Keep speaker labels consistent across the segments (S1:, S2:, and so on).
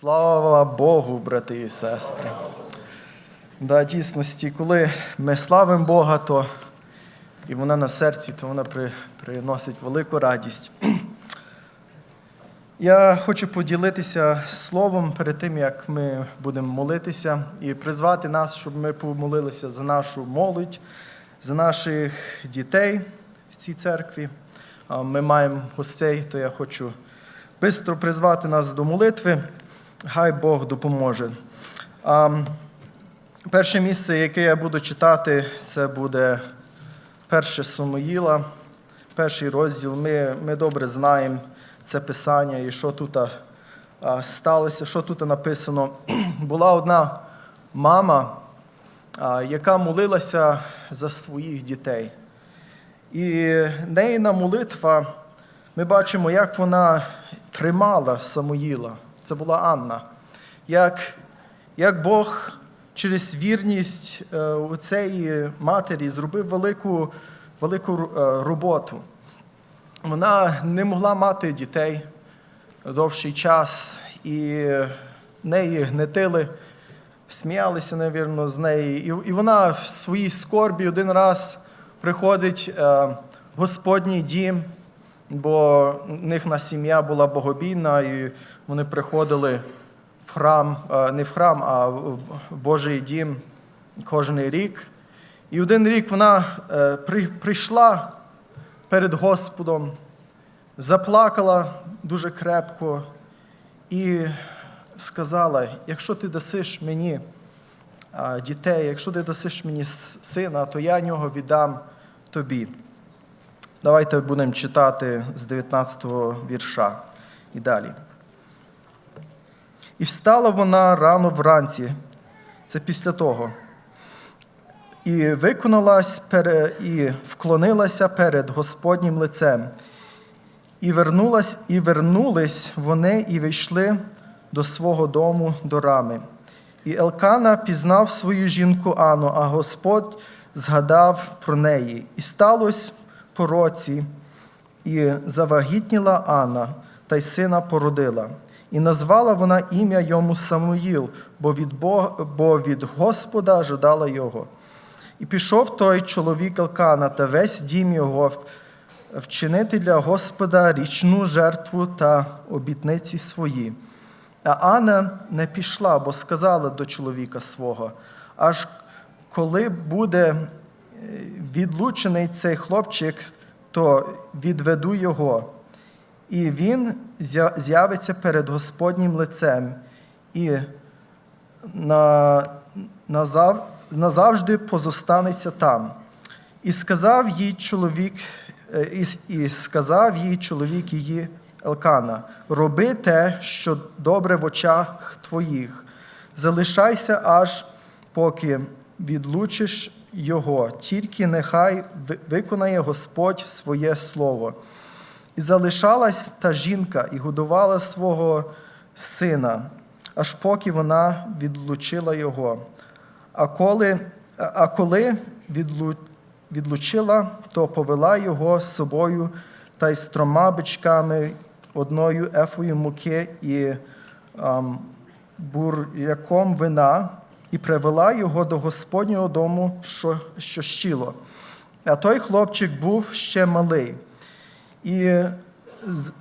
S1: Слава Богу, брати і сестри. Да, дійсності, коли ми славимо Бога, то і вона на серці, то вона при, приносить велику радість. Я хочу поділитися словом перед тим, як ми будемо молитися, і призвати нас, щоб ми помолилися за нашу молодь, за наших дітей в цій церкві. Ми маємо гостей, то я хочу швидко призвати нас до молитви. Хай Бог допоможе. Перше місце, яке я буду читати, це буде перше Самоїла, перший розділ. Ми, ми добре знаємо це писання і що тут сталося, що тут написано. Була одна мама, яка молилася за своїх дітей. І нейна молитва, ми бачимо, як вона тримала Самоїла. Це була Анна. Як, як Бог через вірність е, цієї матері зробив велику, велику е, роботу. Вона не могла мати дітей довший час, і неї гнетили, сміялися, навірно, з неї. І, і вона в своїй скорбі один раз приходить е, в Господній дім, бо в них на сім'я була богобійна, і вони приходили в храм, е, не в храм, а в Божий дім кожен рік. І один рік вона е, прийшла перед Господом, заплакала дуже крепко і сказала: якщо ти дасиш мені дітей, якщо ти дасиш мені сина, то я нього віддам тобі. Давайте будемо читати з 19-го вірша і далі. І встала вона рано вранці, це після того, і виконалась і вклонилася перед Господнім лицем. І вернулась, і вернулись вони і вийшли до свого дому до рами. І Елкана пізнав свою жінку Ану, а Господь згадав про неї. І сталося по році, і завагітніла Анна, та й сина породила. І назвала вона ім'я йому Самуїл, бо від, Бога, бо від Господа жадала його. І пішов той чоловік Елкана та весь дім його вчинити для Господа річну жертву та обітниці свої. А Анна не пішла, бо сказала до чоловіка свого, аж коли буде е, відлучений цей хлопчик, то відведу його. І він з'явиться перед Господнім лицем і назав, назавжди позостанеться там. І сказав їй чоловік, е, і, і сказав їй чоловік її Елкана: роби те, що добре в очах твоїх, залишайся аж поки відлучиш його, тільки нехай виконає Господь своє слово. І залишалась та жінка і годувала свого сина, аж поки вона відлучила його. А коли, а коли відлу, відлучила, то повела його з собою та й з трьома бичками, одною ефою муки і ам, буряком вина, і привела його до Господнього дому, що, що щило. А той хлопчик був ще малий. І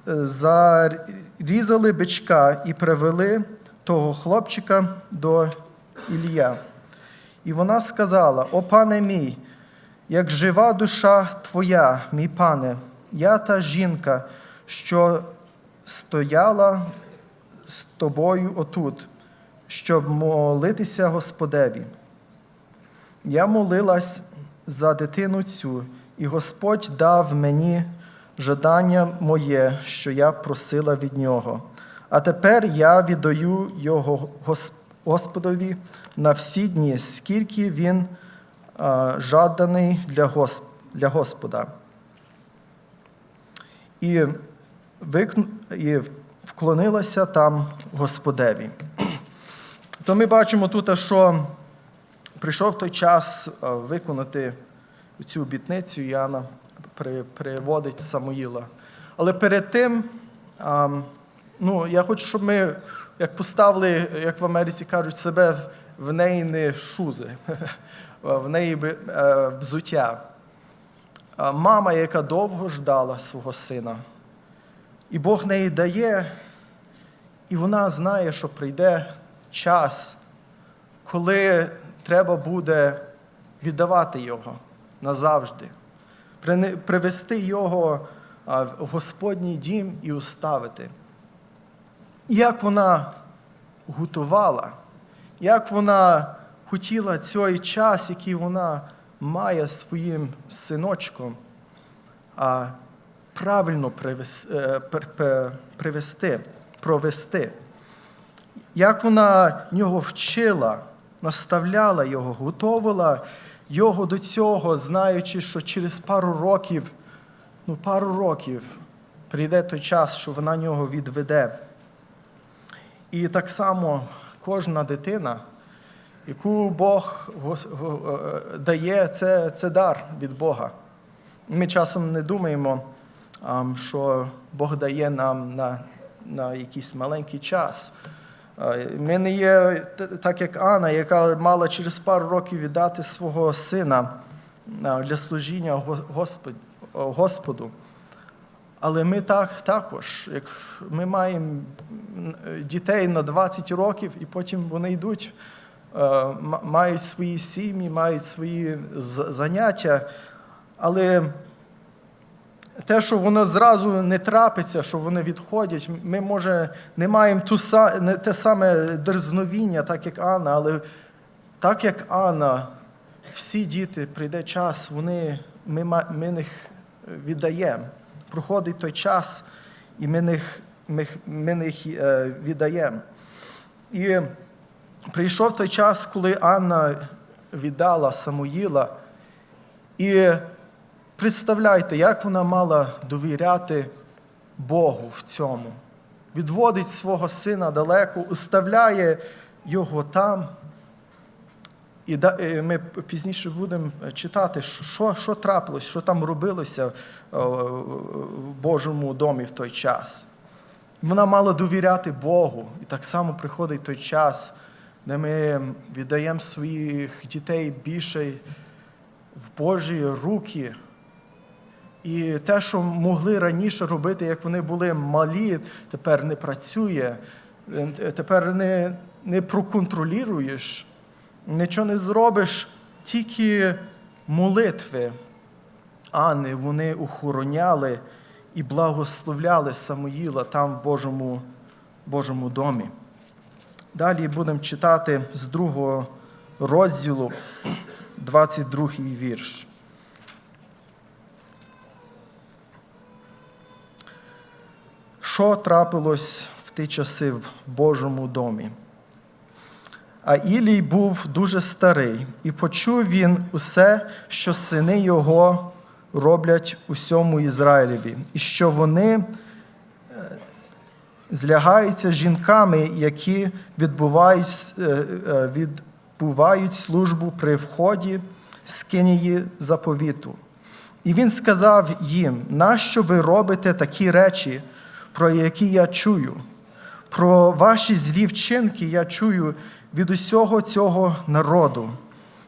S1: зарізали бичка і привели того хлопчика до Ілія. І вона сказала: О пане мій, як жива душа твоя, мій пане, я та жінка, що стояла з тобою отут, щоб молитися Господеві. Я молилась за дитину цю, і Господь дав мені жадання моє, що я просила від нього. А тепер я віддаю його Господові на всі дні, скільки він а, жаданий для, Гос- для Господа. І, і вклонилася там Господеві. То ми бачимо тут, що прийшов той час виконати цю обітницю, Яна приводить Самуїла. Але перед тим, ну, я хочу, щоб ми як поставили, як в Америці кажуть, себе в- неї не шузи, в неї е, взуття. Мама, яка довго ждала свого сина, і Бог неї дає, і вона знає, що прийде час, коли треба буде віддавати його назавжди, привести його в Господній дім і уставити. Як вона готувала, як вона хотіла цей час, який вона має своїм синочком, правильно е, привести, провести. Як вона нього вчила, наставляла його, готувала його до цього, знаючи, що через пару років, ну пару років прийде той час, що вона нього відведе. І так само кожна дитина, яку Бог го- е, дає, це, це дар від Бога. Ми часом не думаємо, що Бог дає нам на, на якийсь маленький час. Ми не є так, як Анна, яка мала через пару років віддати свого сина для служіння Господу. Але ми так також, як ми маємо дітей на 20 років, і потім вони йдуть, мають свої сім'ї, мають свої заняття. Але те, що воно зразу не трапиться, що вони відходять, ми, може, не маємо ту, те саме дерзновіння, так як Анна, але так як Анна, всі діти, прийде час, вони, ми, ми них віддаємо. Проходить той час, і ми них, ми, ми них е, віддаємо. І прийшов той час, коли Анна віддала Самуїла. І представляйте, як вона мала довіряти Богу в цьому. Відводить свого сина далеко, уставляє його там. І е, ми пізніше будемо читати, що, що трапилось, що там робилося е, в Божому домі в той час. Вона мала довіряти Богу. І так само приходить той час, де ми віддаємо своїх дітей більше в Божі руки. І те, що могли раніше робити, як вони були малі, тепер не працює, Е, тепер не, не проконтролюєш, нічого не зробиш, тільки молитви. Анни вони охороняли і благословляли Самуїла там в Божому, Божому домі. Далі будемо читати з другого розділу, 22 вірш. Що трапилось в ті часи в Божому домі? А Ілій був дуже старий, і почув він усе, що сини його роблять усьому Ізраїлеві, і що вони е, злягаються жінками, які відбувають, е, е, відбувають службу при вході з кинії заповіту. І він сказав їм: нащо ви робите такі речі, про які я чую? Про ваші злі вчинки я чую від усього цього народу.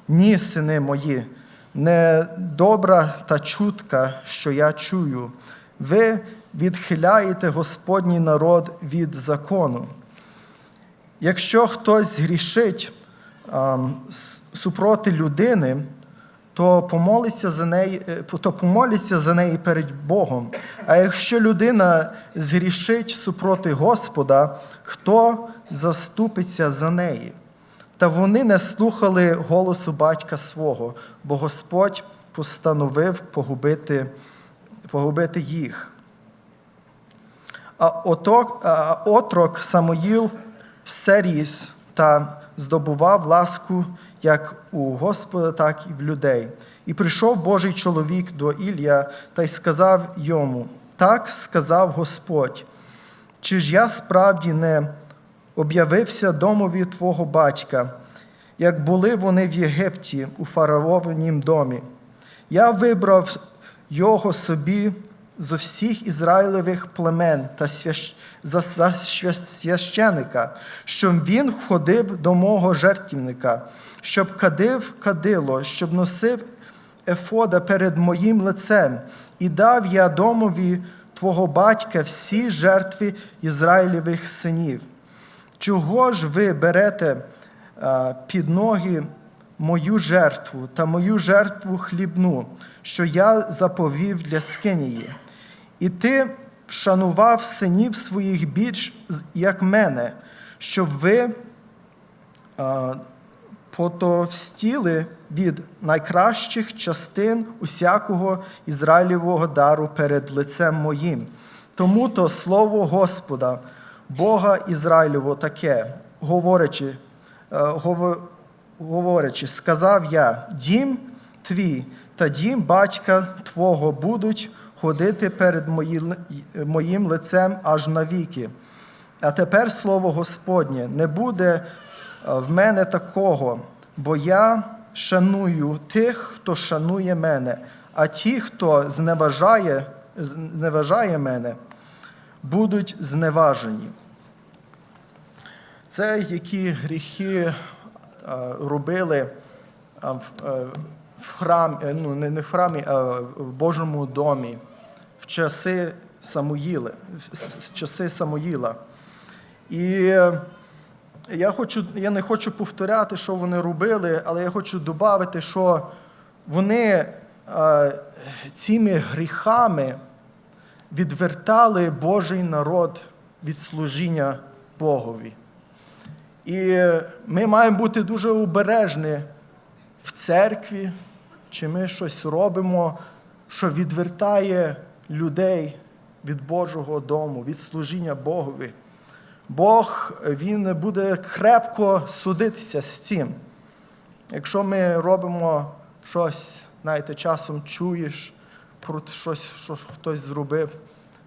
S1: Ні, сини мої, не добра та чутка, що я чую. Ви відхиляєте Господній народ від закону. Якщо хтось згрішить ам, супроти людини, то помолиться за неї, е, то помоляться за неї перед Богом. А якщо людина згрішить супроти Господа, хто заступиться за неї? Та вони не слухали голосу батька свого, бо Господь постановив погубити, погубити їх. А оток, а отрок Самоїл все ріс та здобував ласку як у Господа, так і в людей. І прийшов Божий чоловік до Ілля та й сказав йому: Так сказав Господь, чи ж я справді не об'явився домові твого батька, як були вони в Єгипті у фараовнім домі? Я вибрав його собі зо всіх Ізраїлевих племен та свящ... за священика, щоб він входив до мого жертвівника, щоб кадив кадило, щоб носив ефода перед моїм лицем, і дав я домові твого батька всі жертви Ізраїлевих синів. Чого ж ви берете а, під ноги мою жертву та мою жертву хлібну, що я заповів для Скинії? І ти вшанував синів своїх більш як мене, щоб ви а, потовстіли від найкращих частин усякого Ізраїлівого дару перед лицем моїм. Тому то слово Господа, Бога Ізраїлєвого таке, говорячи, е, говорячи, сказав я, дім твій та дім батька твого будуть ходити перед моїм лицем аж навіки. А тепер слово Господнє не буде е, в мене такого, бо я шаную тих, хто шанує мене, а ті, хто зневажає, зневажає мене, будуть зневажені. Це які гріхи е, робили е, в, храмі, е, ну не в храмі, а в Божому домі в часи Самуїли, в часи Самуїла. І е, я, хочу, я не хочу повторяти, що вони робили, але я хочу додати, що вони е, цими гріхами відвертали Божий народ від служіння Богові. І ми маємо бути дуже обережні в церкві, чи ми щось робимо, що відвертає людей від Божого дому, від служіння Богові. Бог Він буде крепко судитися з цим. Якщо ми робимо щось, знаєте, часом чуєш про щось, що хтось зробив,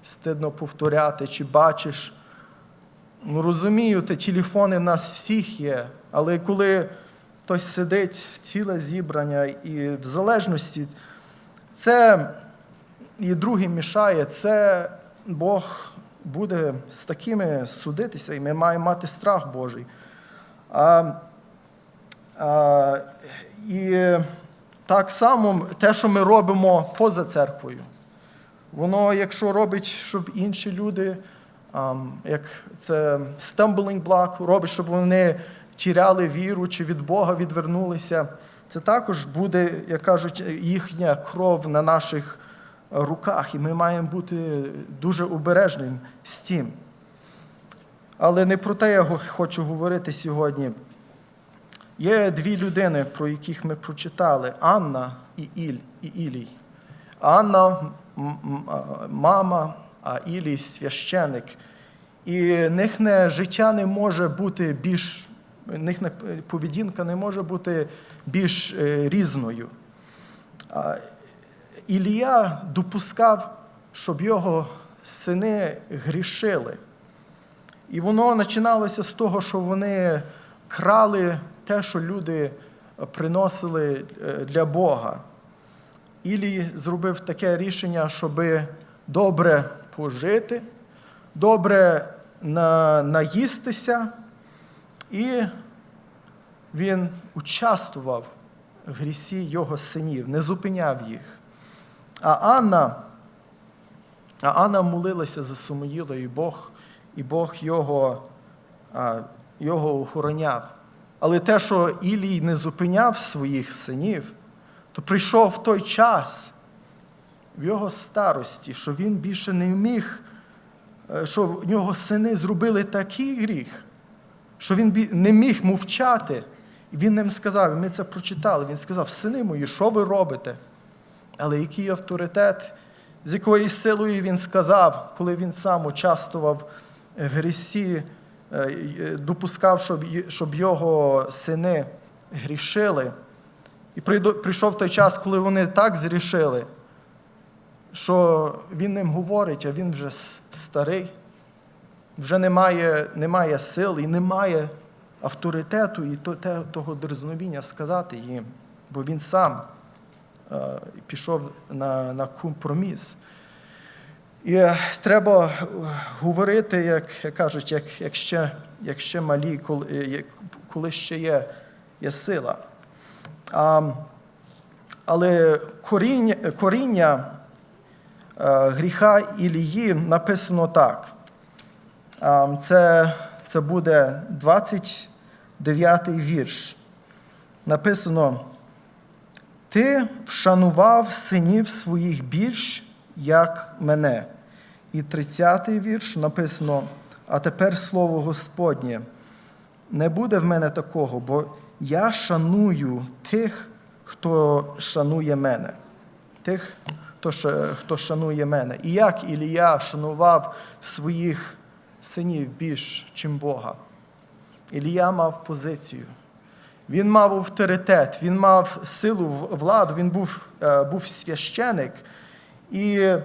S1: стидно повторяти, чи бачиш. Ну, розумію, те телефони в нас всіх є, але коли хтось сидить ціле зібрання, і в залежності, це і другим мішає, це Бог буде з такими судитися, і ми маємо мати страх Божий. А, а, і так само те, що ми робимо поза церквою, воно, якщо робить, щоб інші люди, як це stumbling block, робить, щоб вони тіряли віру чи від Бога відвернулися, це також буде, як кажуть, їхня кров на наших руках, і ми маємо бути дуже обережним з цим. Але не про те я хочу говорити сьогодні. Є дві людини, про яких ми прочитали: Анна і Іль, і Ілій. Анна мама, а Ілій священик. І їхнє життя не може бути більш, їхня поведінка не може бути більш е, різною. Ілія допускав, щоб його сини грішили. І воно починалося з того, що вони крали те, що люди приносили е, для Бога. Ілій зробив таке рішення, щоб добре пожити, добре на- наїстися, і він участвував в грісі його синів, не зупиняв їх. А Анна, а Анна молилася за Самуїла, і Бог, і Бог його, його охороняв. Але те, що Ілій не зупиняв своїх синів, то прийшов той час в його старості, що він більше не міг, е, що в нього сини зробили такий гріх, що він не міг мовчати. І він їм сказав, ми це прочитали. Він сказав: Сини мої, що ви робите? Але який авторитет, з якою силою він сказав, коли він сам участвував в грісі, е, е, допускав, щоб, його сини грішили. І прийшов той час, коли вони так зрішили, що він ним говорить, а він вже старий, вже немає, немає сил і немає авторитету і того дерзновіння сказати їм, бо він сам е, пішов на, на компроміс. І е, треба е, говорити, як, кажуть, як, як, ще, як ще малі, коли, як- коли ще є, є сила. А, але коріння, коріння е, гріха Ілії написано так. А, Це, це буде 29 вірш. Написано: Ти вшанував синів своїх більш, як мене. І 30-й вірш написано: А тепер слово Господнє. Не буде в мене такого, бо я шаную тих, хто шанує мене. Тих, хто шанує мене. І як Ілія шанував своїх синів більш, чим Бога. Ілія мав позицію. Він мав авторитет, він мав силу владу, він був, е, був священик. І е,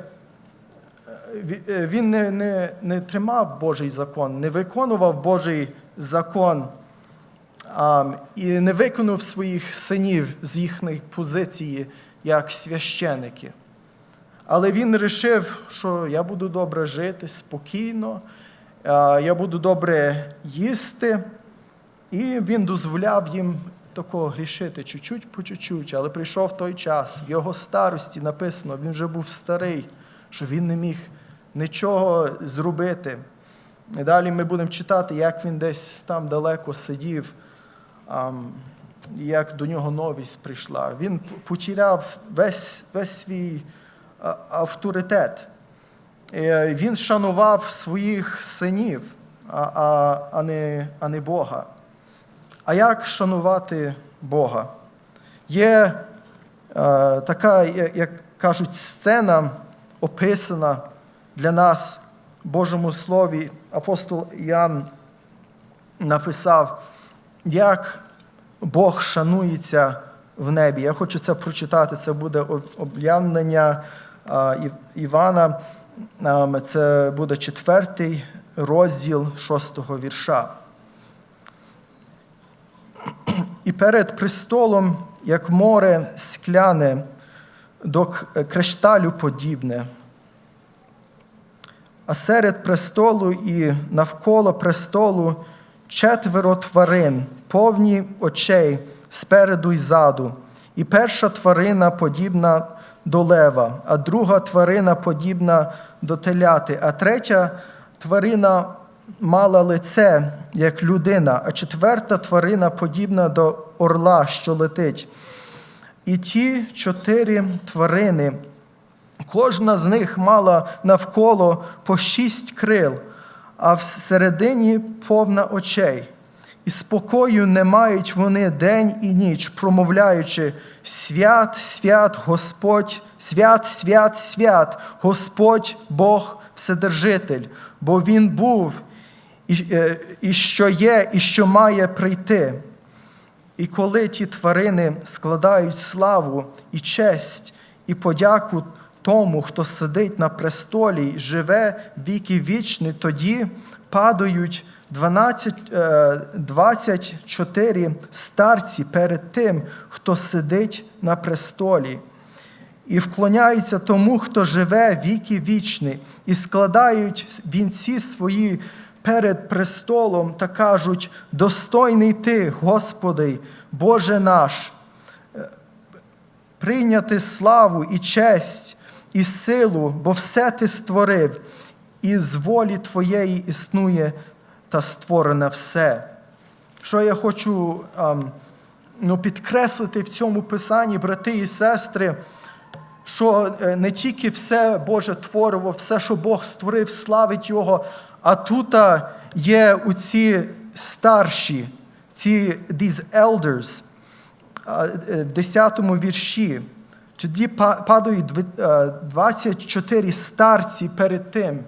S1: е, він не, не, не тримав Божий закон, не виконував Божий закон а, і не виконав своїх синів з їхньої позиції як священики. Але він вирішив, що я буду добре жити спокійно, я буду добре їсти. І він дозволяв їм такого грішити чуть-чуть по чуть-чуть. Але прийшов той час, в його старості написано, він вже був старий, що він не міг нічого зробити. І далі ми будемо читати, як він десь там далеко сидів, як до нього новість прийшла. Він потеряв весь, весь свій авторитет. Е, Він шанував своїх синів, а, а, а, не, а не Бога. А як шанувати Бога? Є е, така, як кажуть, сцена описана для нас в Божому Слові. Апостол Іоанн написав, як Бог шанується в небі. Я хочу це прочитати. Це буде об- об'явлення Івана. Ам, Це буде четвертий розділ шостого вірша. І перед престолом, як море скляне, до кришталю подібне. А серед престолу і навколо престолу четверо тварин, повні очей спереду й ззаду. І перша тварина подібна до лева, а друга тварина подібна до теляти, а третя тварина мала лице, як людина, а четверта тварина подібна до орла, що летить. І ті чотири тварини Кожна з них мала навколо по шість крил, а всередині повна очей. І спокою не мають вони день і ніч, промовляючи свят, свят, Господь, свят, свят, свят, Господь Бог Вседержитель, бо Він був, і, е, і що є, і що має прийти. І коли ті тварини складають славу і честь і подяку тому, хто сидить на престолі, живе віки вічні, тоді падають 12, е, 24 старці перед тим, хто сидить на престолі. І вклоняються тому, хто живе віки вічні, і складають вінці свої перед престолом та кажуть: Достойний ти, Господи, Боже наш, е, прийняти славу і честь, і силу, бо все ти створив, і з волі Твоєї існує та створене все. Що я хочу ну, підкреслити в цьому писанні, брати і сестри, що е, не тільки все Боже твориво, все, що Бог створив, славить Його, а тут є у ці старші, ці these elders, е, в 10 вірші. Тоді падають е, 24 старці перед тим.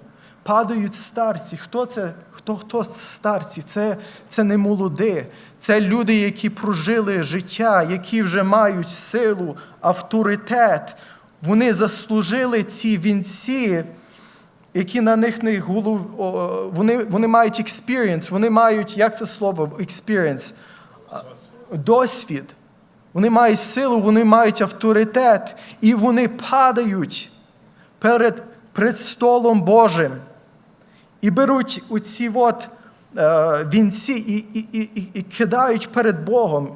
S1: Падають старці. Хто це? Хто, хто старці? Це, це не молоді. Це люди, які прожили життя, які вже мають силу, авторитет. Вони заслужили ці вінці, які на них не голов... вони, вони мають experience, вони мають, як це слово, experience? Досвід. Вони мають силу, вони мають авторитет, і вони падають перед пред столом Божим і беруть у ці от е, вінці і, і, і, і, кидають перед Богом,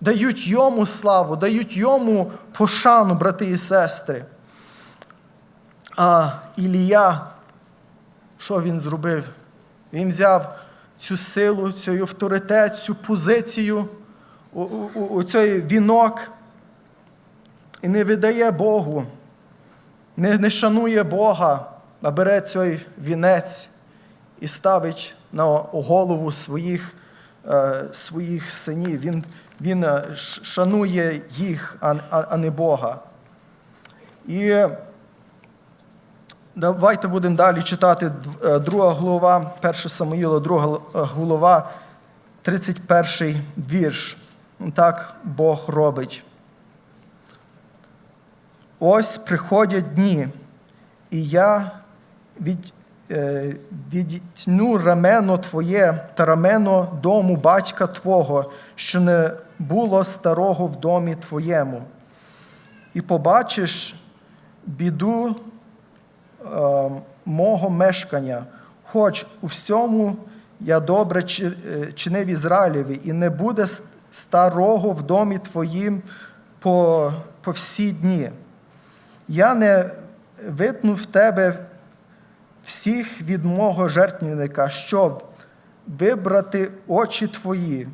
S1: дають йому славу, дають йому пошану, брати і сестри. А Ілія, що він зробив? Він взяв цю силу, цей авторитет, цю позицію, у, у, у, цей вінок і не віддає Богу, не, не шанує Бога, а бере цей вінець і ставить на голову своїх, е, своїх синів. Він, він е, шанує їх, а, а, не Бога. І давайте будемо далі читати е, друга глава, 1 Самуїла, друга глава, 31 вірш. Так Бог робить. Ось приходять дні, і я від, е, рамено твоє та рамено дому батька твого, що не було старого в домі твоєму. І побачиш біду е, мого мешкання, хоч у всьому я добре е, чинив Ізраїлеві, і не буде старого в домі твоїм по, по всі дні. Я не витну в тебе всіх від мого жертвника, щоб вибрати очі твої,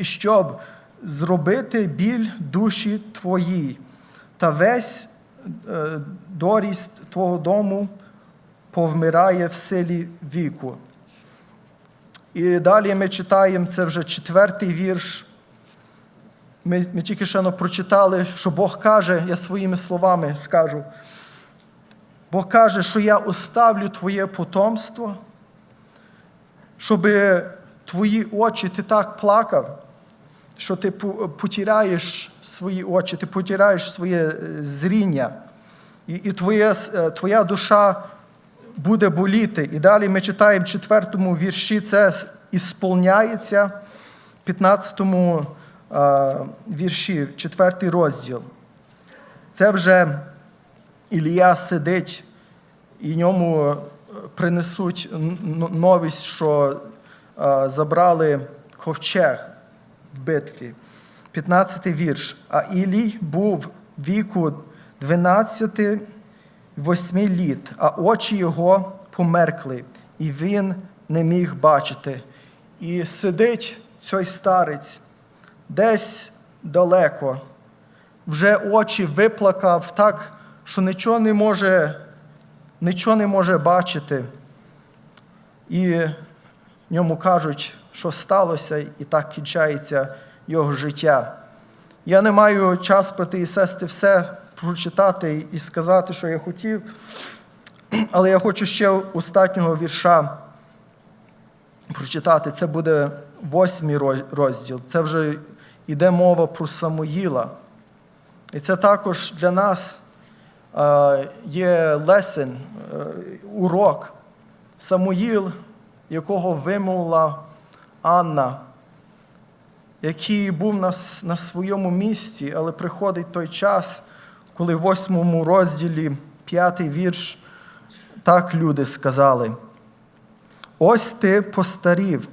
S1: щоб зробити біль душі твоїй, та весь е, доріст твого дому повмирає в силі віку. І далі ми читаємо це вже четвертий вірш. Ми, ми тільки що ну, прочитали, що Бог каже, я своїми словами скажу. Бог каже, що я оставлю твоє потомство, щоб твої очі ти так плакав, що ти потираєш свої очі, ти потираєш своє е, зріння, і, і твоє, е, твоя душа буде боліти. І далі ми читаємо в четвертому вірші, це ісполняється в 15 е, вірші, четвертий розділ. Це вже Ілія сидить, і ньому е, принесуть новість, що е, забрали ковчег в битві. 15 вірш. А Ілій був віку 12 восьми літ, а очі його померкли, і він не міг бачити. І сидить цей старець десь далеко, вже очі виплакав так, що нічого не може, нічого не може бачити. І ньому кажуть, що сталося, і так кінчається його життя. Я не маю час, брати і сестри, все прочитати і сказати, що я хотів, але я хочу ще останнього вірша прочитати. Це буде восьмий розділ. Це вже йде мова про Самуїла. І це також для нас є лесен, е, урок. Самуїл, якого вимовила Анна, який був на, на своєму місці, але приходить той час, коли в восьмому розділі, п'ятий вірш, так люди сказали: Ось ти постарів,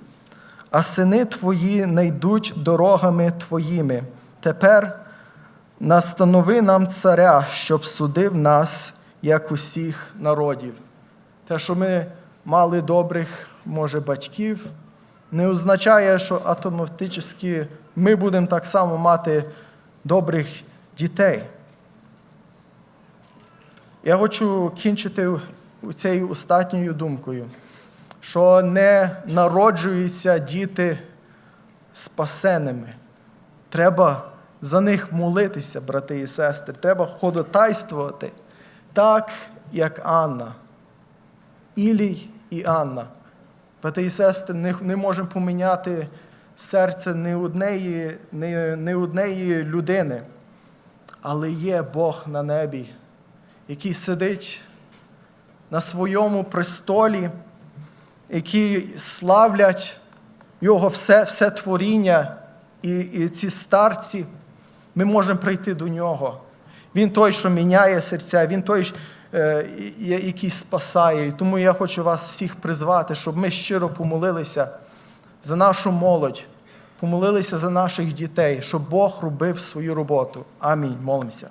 S1: а сини твої не йдуть дорогами твоїми. Тепер настанови нам царя, щоб судив нас, як усіх народів. Те, що ми мали добрих, може, батьків, не означає, що автоматично ми будемо так само мати добрих дітей. Я хочу кінчити цією останньою думкою, що не народжуються діти спасеними. Треба за них молитися, брати і сестри. Треба ходотайствувати так, як Анна. Ілій і Анна. Брати і сестри, не, можемо поміняти серце не однієї, не, не однієї людини, але є Бог на небі, який сидить на своєму престолі, які славлять Його все, все творіння і, і ці старці, ми можемо прийти до нього. Він той, що міняє серця, Він той, е, який спасає. Тому я хочу вас всіх призвати, щоб ми щиро помолилися за нашу молодь, помолилися за наших дітей, щоб Бог робив свою роботу. Амінь. Молимося.